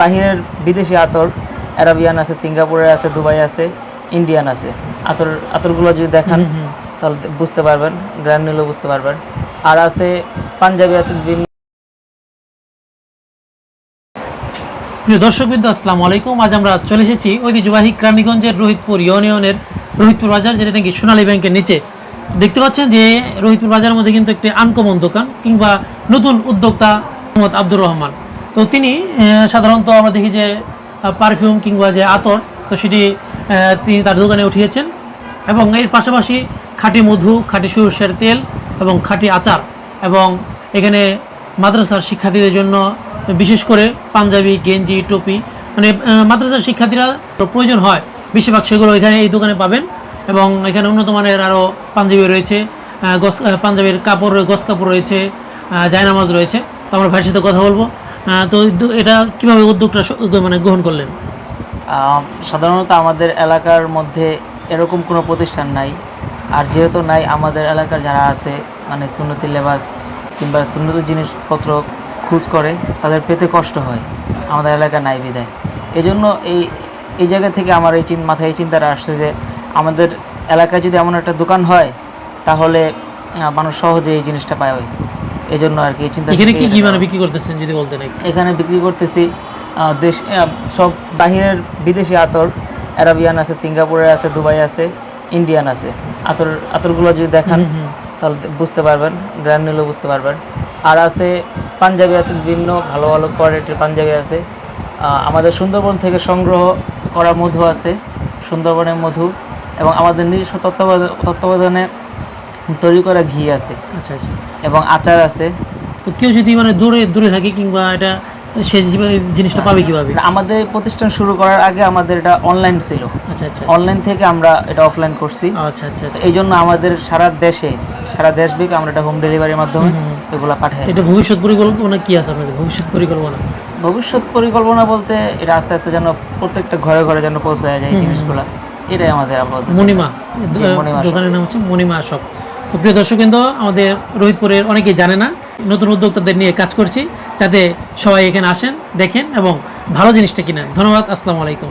বাহিরের বিদেশি আতর অ্যারাবিয়ান আছে সিঙ্গাপুরের আছে দুবাই আছে ইন্ডিয়ান আছে। আতর আতরগুলো যদি দেখান তাহলে বুঝতে পারবেন গ্র্যান্ড নিলেও বুঝতে পারবেন। আর আছে পাঞ্জাবি আছে বিভিন্ন প্রিয় দর্শকবৃন্দ আসসালামু আলাইকুম। আজ আমরা চলে এসেছি ঐতিহ্যবাহী ক্রানীগঞ্জের রোহিতপুর ইউনিয়নের রোহিতপুর বাজার যেটা নাকি সোনালী ব্যাংকের নিচে। দেখতে পাচ্ছেন যে রোহিতপুর বাজারের মধ্যে কিন্তু একটি আনকমন দোকান কিংবা নতুন উদ্যোক্তা মোহাম্মদ আব্দুর রহমান। তো তিনি সাধারণত আমরা দেখি যে পারফিউম কিংবা যে আতর, তো সেটি তিনি তার দোকানে উঠিয়েছেন। এবং এর পাশাপাশি খাঁটি মধু, খাঁটি সরষের তেল এবং খাঁটি আচার এবং এখানে মাদ্রাসার শিক্ষার্থীদের জন্য বিশেষ করে পাঞ্জাবি, গেঞ্জি, টুপি মানে মাদ্রাসার শিক্ষার্থীরা প্রয়োজন হয়, বেশিরভাগ সেগুলো এখানে এই দোকানে পাবেন এবং এখানে উন্নত মানের আরও পাঞ্জাবি রয়েছে গস পাঞ্জাবির কাপড়, গস কাপড় রয়েছে জায়নামাজ রয়েছে। তো আমরা ভাইয়ের সাথে কথা বলব। তো এটা কীভাবে উদ্যোগটা মানে গ্রহণ করলেন? সাধারণত আমাদের এলাকার মধ্যে এরকম কোনো প্রতিষ্ঠান নাই। আর যেহেতু নাই, আমাদের এলাকার যারা আছে মানে সুন্নতি লেবাস কিংবা সুন্নতি জিনিসপত্র খোঁজ করে, তাদের পেতে কষ্ট হয়। আমাদের এলাকা নাই বিদায় এই জন্য এই এই জায়গা থেকে আমার এই চিন মাথায় এই চিন্তাটা আসছে যে, আমাদের এলাকায় যদি এমন একটা দোকান হয়, তাহলে মানুষ সহজে এই জিনিসটা পায়। এই জন্য আর কি চিন্তা এখানে কি কি মানে বিক্রি করতেছেন যদি বলতেন একটু এখানে বিক্রি করতেছি দেশ সব বাহিরের বিদেশি আতর অ্যারাবিয়ান আছে সিঙ্গাপুরের আছে দুবাই আছে ইন্ডিয়ান আছে। আতর আতরগুলো যদি দেখান। তাহলে বুঝতে পারবেন গ্র্যান্ড নিলেও বুঝতে পারবেন। আর আছে পাঞ্জাবি আছে বিভিন্ন ভালো ভালো কোয়ালিটির পাঞ্জাবি আছে। আমাদের সুন্দরবন থেকে সংগ্রহ করা মধু আছে সুন্দরবনের মধু এবং আমাদের নিজস্ব তত্ত্বাবধানে তত্ত্বাবধানে তৈরি করা ঘি আছে। আচ্ছা আচ্ছা। এবং আচার আছে। তো কেউ যদি মানে দূরে দূরে থাকে কিংবা এটা সে জিনিসটা পাবে কীভাবে? আমাদের প্রতিষ্ঠান শুরু করার আগে আমাদের এটা অনলাইন ছিল। আচ্ছা আচ্ছা। অনলাইন থেকে আমরা এটা অফলাইন করছি। আচ্ছা আচ্ছা আচ্ছা। এই জন্য আমাদের সারা দেশে সারা দেশব্যাপী আমরা এটা হোম ডেলিভারির মাধ্যমে এগুলো পাঠাই। এটা ভবিষ্যৎ পরিকল্পনা কি আছে আপনাদের? ভবিষ্যৎ পরিকল্পনা? ভবিষ্যৎ পরিকল্পনা বলতে এটা আস্তে আস্তে যেন প্রত্যেকটা ঘরে ঘরে যেন পৌঁছায় যায় এই জিনিসগুলো। এটাই আমাদের shop। দোকানের নাম হচ্ছে মণিমা শপ। তো প্রিয় দর্শক কিন্তু আমাদের রোহিতপুরের অনেকেই জানে না, নতুন উদ্যোক্তাদের নিয়ে কাজ করছি, যাতে সবাই এখানে আসেন, দেখেন এবং ভালো জিনিসটা কিনেন। ধন্যবাদ, আসসালামু আলাইকুম।